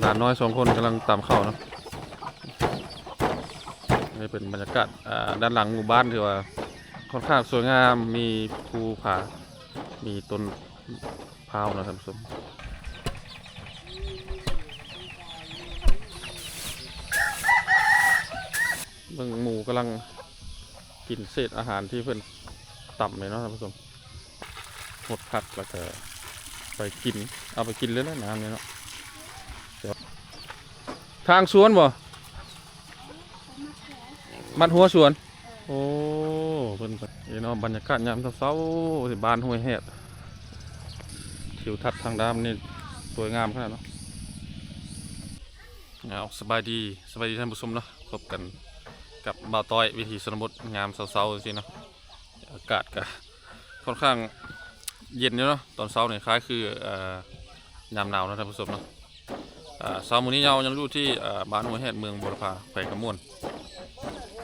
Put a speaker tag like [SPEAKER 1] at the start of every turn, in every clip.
[SPEAKER 1] หลานน้อยสองคนกำลังตามเข้านะนี่เป็นบรรยากาศด้านหลังหมู่บ้านที่ว่าค่อนข้างสวยงามมีภูผา มีต้นพร้าวนะท่านผู้ชมเบิ่งหมูกำลังกินเศษอาหารที่เพิ่นต่ำเลยเนาะท่านผู้ชมหมดพักแล้วก็ไปกิน เอาไปกินเลยนะน้ำเนี่ยเนาะ ทางสวนบ่มัดหัวสวน โอ้เพิ่นไปนี่เนาะบรรยากาศยามเช้าๆที่บ้านห้วยแหดทิวทัศน์ทางด้านนี่สวยงามขนาดเนาะเอาสบายดีสบายดีท่านผู้ชมเนาะพบกันกับบ่าวต้อยวิธีสนบทงามเช้าๆสิเนาะอากาศก็ค่อนข้างเย็นอยู่เนาะตอนเช้าเนี่ยคล้ายคืออยามหนาวนะท่านผู้ชมเนาะ อ่าเช้ามื้อนี้เรายังอยู่ที่บ้านห้วแหดเมืองบุรพาแขวงกระมวล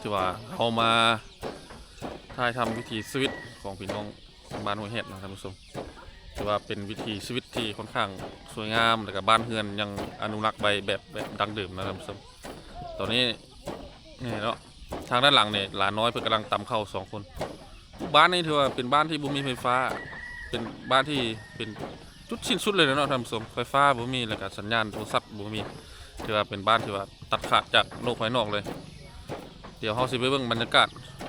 [SPEAKER 1] ที่ว่าเอามาถ่ายทำวิถีชีวิตของพี่น้องบ้านหัวเห็ดนะครับท่านผู้ชมถือว่าเป็นวิถีชีวิตที่ค่อนข้างสวยงามแล้วก็บ้านเฮือนยังอนุรักษ์ไว้แบบแบบดังเดิมนะครับท่านผู้ชมตอนนี้นี่เนาะทางด้านหลังเนี่ยหลานน้อยเพิ่งกำลังตำเข้าสองคน บ้านนี้ถือว่าเป็นบ้านที่บุมีไฟฟ้า เป็นบ้านที่เป็นจุดสิ้นสุดเลยนะเนาะท่านผู้ชมไฟฟ้าบุมีแล้วก็สัญญาณโทรศัพท์ บุมีถือว่าเป็นบ้านที่ว่าตัดขาดจากโลกภายนอกเลย เดี๋ยวเราสิไปเบิ่งบรรยากาศ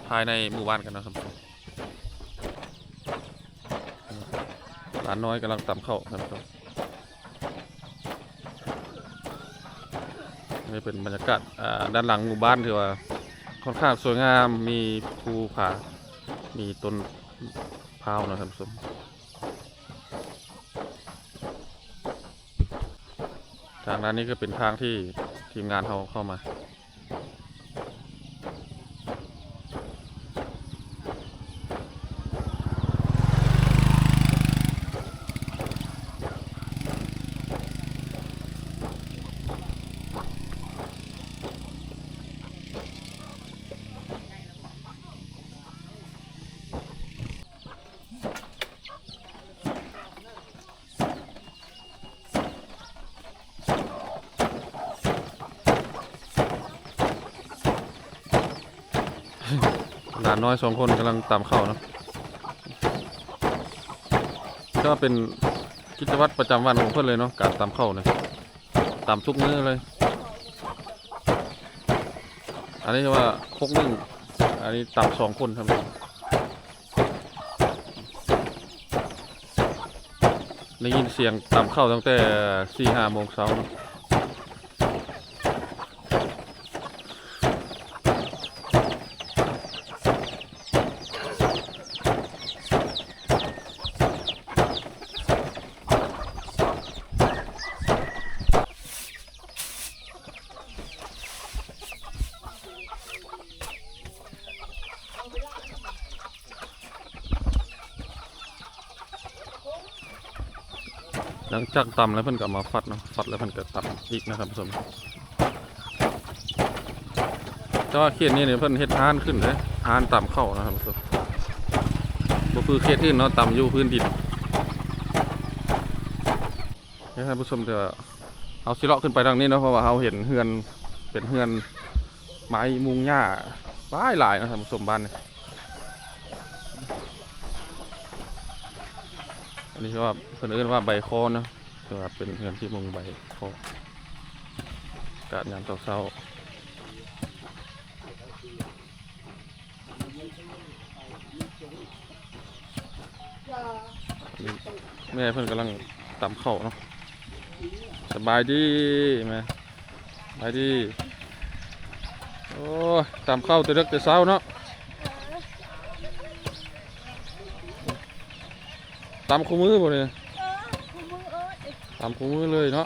[SPEAKER 1] ภายในหมู่บ้านกันนะครับหลานน้อยกำลังตำเข้าวครับผมนี่เป็นบรรยากาศด้านหลังหมู่บ้านที่ว่าค่อนข้างสวยงามมีภูผา มีต้นพร้าวนะครับผม ทางด้านนี้ก็เป็นทางที่ทีมงานเขาเข้ามาานน้อยสองคนกำลังตามเข้านะก็เป็นกิจวัตรประจำวันของเพื่อนเลยเนาะการตามเข้าเนี่ยตามทุกมื้อเลย อันนี้ว่าพกหนึ่งอันนี้ตามสองคนครับได้ยินเสียงตามเข้าตั้งแต่สี่ห้าโมงเช้านะ ลังจากตำแล้วเพิ่นก็มาฟัดเนาะฟัดแล้วเพิ่นก็ตำอีกนะครับผู้ชมแต่ว่าเขตนี้เนี่ยเพิ่นเฮ็ดทานขึ้นเลยทานตำเข้านะครับผู้ชมบ่คือเขตอื่นเนาะตำอยู่พื้นดินให้ท่านผู้ชมเดี๋ยวเอาสิเลาะขึ้นไปทางนี้เนาะเพราะว่าเราเห็นเฮือนเป็นเฮือนไม้มุงหญ้าหลายหลายนะครับผู้ชมบ้านเนี่ย อันนี้ว่าเพิ่นเอิ้นว่าใบคอนะแต่ว่าเป็นเฮือนที่มุงใบคออากาศยามเช้าแม่เพิ่นกำลังตำเข้าเนาะสบายดีแม่สบายดี โอ้ตำเข้าวแต่เด็กแต่เช้าเนาะ ตำคู่มือบ่เนี่ยตำคู่มือเลยเนาะ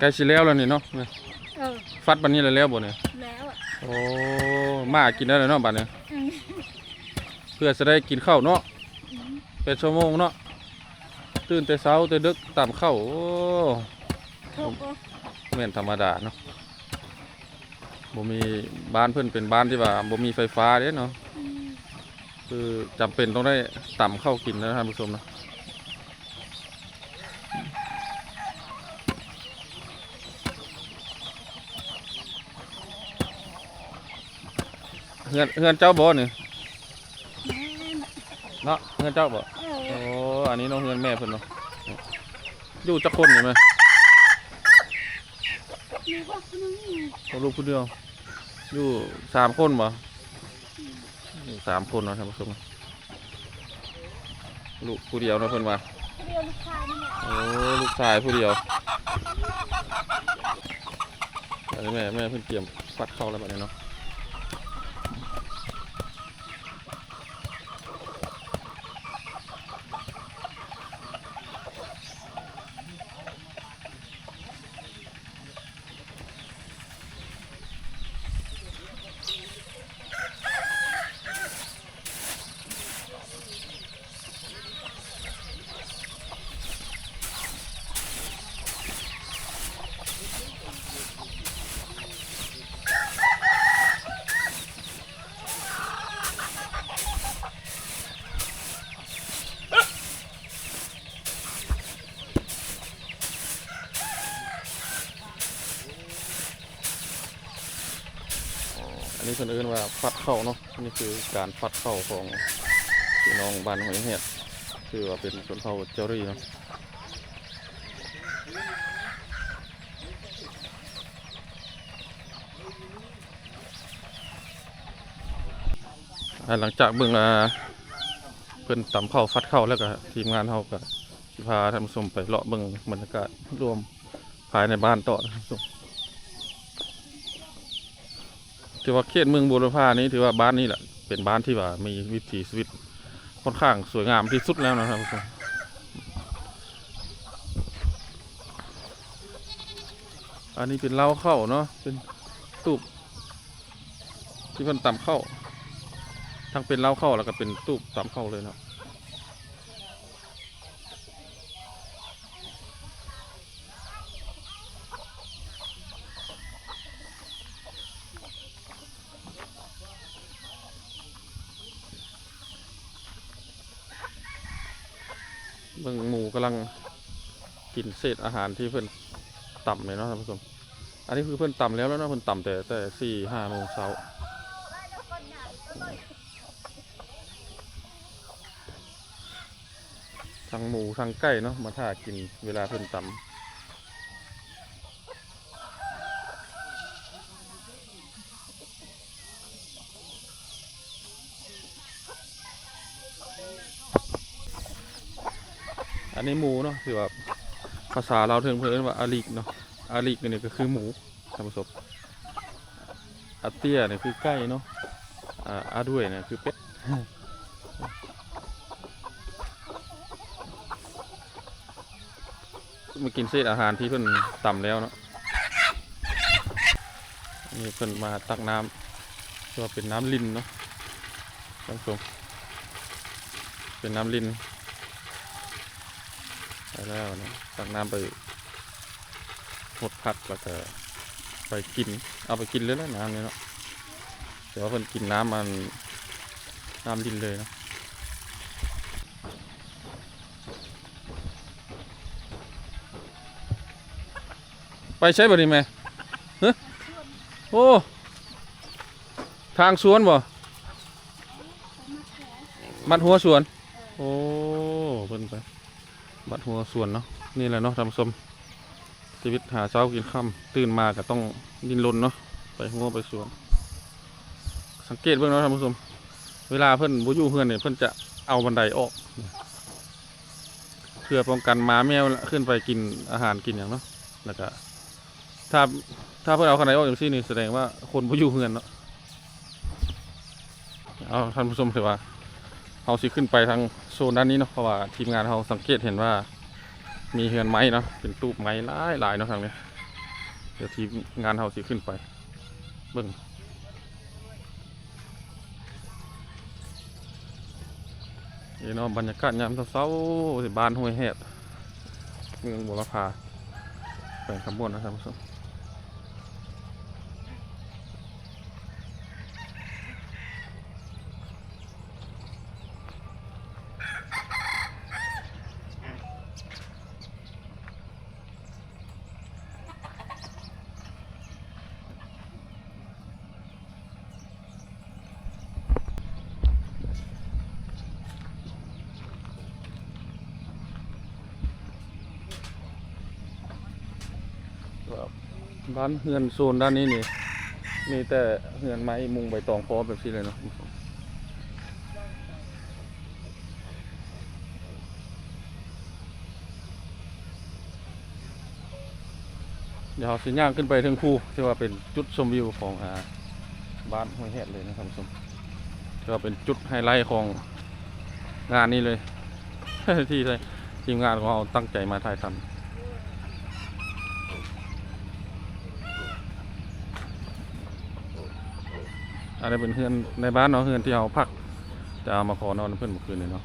[SPEAKER 1] ใกล้สิแล้วแล้วนี่เนาะ
[SPEAKER 2] เออ
[SPEAKER 1] ฟัดบัดนี้แล้วแล้วบ่เนี่ย
[SPEAKER 2] แล้วอะ
[SPEAKER 1] โอ้มากินได้แล้วเนาะบัดนี้
[SPEAKER 2] อืม
[SPEAKER 1] เพื่อจะได้กินข้าวเนาะ
[SPEAKER 2] อืม
[SPEAKER 1] เป็นชั่วโมงเนาะตื่นแต่เช้าแต่ดึกตามข้าวโอ้
[SPEAKER 2] ถูกปะ
[SPEAKER 1] แม่นธรรมดาเนาะบ่มีบ้านเพิ่นเป็นบ้านที่ว่าบ่มีไฟฟ้าเด้เนาะ
[SPEAKER 2] อืม
[SPEAKER 1] คือจำเป็นต้องได้ต่ำข้าวกินนะท่านผู้ชมนะ เฮือนเฮือนเจ้าบ่นี่
[SPEAKER 2] แม่น่ะ
[SPEAKER 1] เนาะเฮือนเจ้าบ่
[SPEAKER 2] เอ
[SPEAKER 1] โอ้
[SPEAKER 2] อ
[SPEAKER 1] อันนี้น้องเฮือนแม่เพิ่นเนาะอยู่จักคนอยู่ไหม
[SPEAKER 2] มีพวกนึง
[SPEAKER 1] เอาลูกผู้เดียวอยู่สามคนบ่ยู่สามคนเนาะท่านผู้ชมลูกผู้เดียวนะเพิ่นว่า
[SPEAKER 2] เรียนลูกชายนี่แหละ
[SPEAKER 1] โอ้ลูกชายผู้เดียวอันนี้แม่แม่เพิ่นเตรียมฟัดเข้าแล้วแบัดนี้เนาะ พิ่นเอิ้นว่าฟัดเข้าเนาะนี่คือการฟัดเข้าของพี่น้องบ้านหอยเห็ดคือว่าเป็นชนเผ่าเจารีเนาะหลังจากเบิ่งอ่าเพิ่นตำเข้าฟัดเข้าแล้วก็ทีมงานเฮาก็พาท่านผู้ชมไปเลาะเบิ่งบรรยากาศรวมภายในบ้านต่อนะครับผู้ชม ถือว่าเขตเมืองบุรพานี้ถือว่าบ้านนี้แหละเป็นบ้านที่ว่ามีวิถีชีวิตค่อนข้างสวยงามที่สุดแล้วนะครับทุกคนอันนี้เป็นเล้าเข้าเนาะเป็นตูบที่เพิ่นต่ำเข้า ทั้งเป็นเล้าเข้าแล้วก็เป็นตูบต่ำเข้าเลยเนาะเบิ่งหมูกำลังกิน เศษอาหารที่เพิ่อนต่ำเลยเนาะท่านผู้ชม อันนี้คือเพิ่อนต่ำแล้วแล้วเนาะเพิ่อนต่ำแต่แต่สี่ห้าโมงเช้าทั้งหมูทั้งไก่เนาะมาท่ากินเวลาเพิ่อนต่ำอันนี้หมูเนาะคือว่า ภาษาเราวเทิงเพิ่นว่าอาลิกเนาะอาลิกเนี่ยก็คือหมูท่านผู้ชมอาเตียเนี่ยคือไก่เนาะอาด้วยเนี่ยคือเป็ดมากินเศษอาหารที่เพิ่นต่ำแล้วเนาะนี่เพิ่นมาตักน้ำตัวเป็นน้ำลินเนาะท่านผู้ชมเป็นน้ำลิน ไปแล้วเนะตักน้ำไปหดพักแล้วก็ไปกิน เอาไปกินเลยนะน้ำเนี่ยเนาะแต่ว่าเพิ่นกินน้ำมันน้ำลินเลยนะไปใช้บ่นี่แม่ฮะโอ้ ทางสวนบ่ มัดหัวสวน โอ้เพิ่นไป มัดหัวสวนเนาะนี่แหละเนาะท่านผู้ชมชีวิตหาเช้ากินค่ำตื่นมาก็ต้องดินรนเนาะไปหัวไปสวน สังเกตเบิ่งเนาะท่านผู้ชมเวลาเพิ่นบ่อยู่เพื่อนเนี่ยเพิ่นจะเอาบันไดออกเพื่อป้องกันหมาแมวขึ้นไปกินอาหารกินอย่างเนาะแล้วก็ถ้าถ้าเพื่อนเอาคันไหนออกอย่างซี่นี่แสดงว่าคนผู้อยู่เฮือนเนาะเอาท่านผู้ชมเถือว่า เราสิขึ้นไปทางโซนด้านนี้เนาะเพราะว่าทีมงานเราสังเกตเห็นว่ามีเฮือนไม้เนาะเป็นตู้ไม้หลายหลายเนาะทางนี้เดี๋ยวทีมงานเฮาสิขึ้นไปเบิ่งนี่เนาะบรรยากาศยามเช้าๆที่บ้านห้วยแหดเมืองบุรพาแขวงคำม่วนนะครับท่านผู้ชม บ้านเฮือนโซนด้านนี้นี่มีแต่เฮือนไม้มุงใบตองพอแบบนี้เลยเนาะเดี๋ยวเราสิย่างขึ้นไปถึงภูที่ว่าเป็นจุดชมวิวของอาบ้านห้วยแหดเลยนะครับผู้ชมที่ว่าเป็นจุดไฮไลท์ของงานนี้เลยที่ทีมงานของเราตั้งใจมาถ่ายทำ อันนี้เป็นเฮือนในบ้านเนาะเฮือนที่เราพัก จะเอามาขอนอนเพื่อนเมื่อคืนนี้เนาะ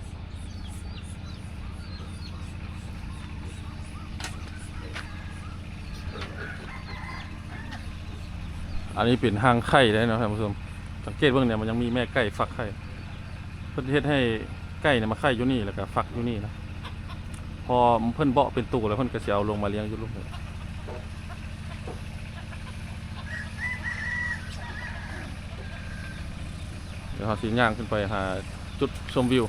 [SPEAKER 1] อันนี้เป็นหางไข่ได้เนาะท่านผู้ชมสังเกตเบื้องเนี่ยมันยังมีแม่ไก่ฟักไข่เพื่อนเฮ็ดให้ไก่เนี่ยมาไข่อยู่นี่แล้วก็ฟักอยู่นี่นะพอเพื่อนเบาะเป็นตู้แล้วเพื่อนก็จะเอาลงมาเลี้ยงอยู่ลูกเลย เดี๋ยวเราสีย่างขึ้นไปหาจุดชมวิว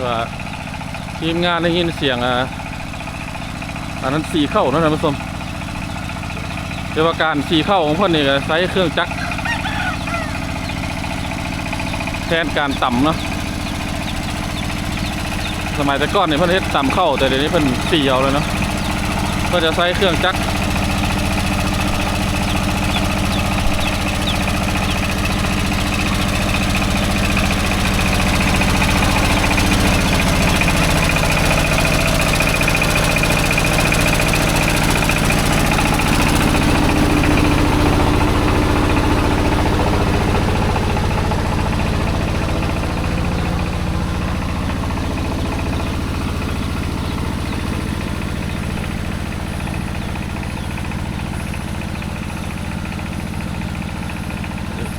[SPEAKER 1] คือว่า ทีมงานได้ยินเสียงอะอันนั้นสีเข้านะท่านผู้ชมเรียกว่าการสีเข้าของเพื่อนนี่ก็ใช้เครื่องจักรแทนการต่ำเนาะสมัยแต่ก่อนเนี่ยเพื่อนเฮ็ดต่ำเข้าแต่เดี๋ยวนี้เพื่อนสีเอาเลยเนาะเพื่อจะใช้เครื่องจักร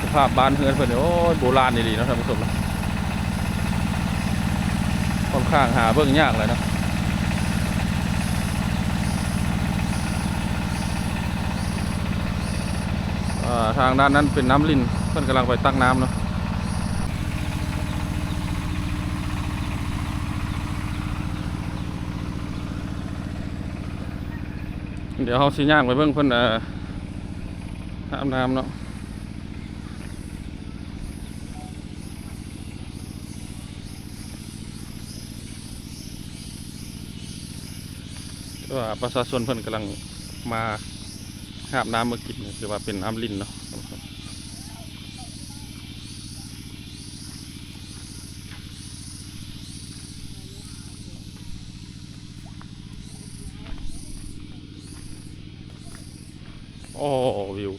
[SPEAKER 1] สภาพบ้านเฮือนเพิ่นนี่โอ้ยโบราณดีๆนะท่านผู้ชมนะค่อนข้างหาเบิ่งยากเลยนะทางด้านนั้นเป็นน้ำลินเพิ่นกำลังไปตักน้ำเนาะเดี๋ยวเขาสิย่างไปเบิ่งเพิ่นเอ่ออาบน้ำเนาะ ว่าประชาชนเพิ่นกำลังมาหาบน้ำมากินเนี่ยคือว่าเป็นน้ำลินเนาะโอ้วิว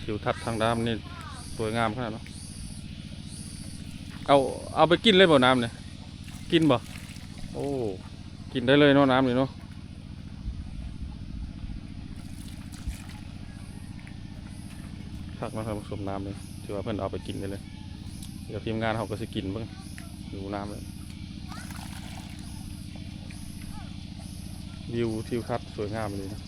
[SPEAKER 1] ทิวทัศน์ทางน้ำนี่สวยงามขนาดเนาะเอาเอาไปกินเลยบ่น้ำเนี่ยกินบ่โอ้กินได้เลยเนาะน้ำนี่เนาะ พักนะครับผสมน้ำเลยถือว่าเพื่อนเอาไปกินกันเลย เดี๋ยวทีมงานเขาก็จะกินบ้างดูน้ำเลยวิวทิวทัศน์สวยงามเลยนะ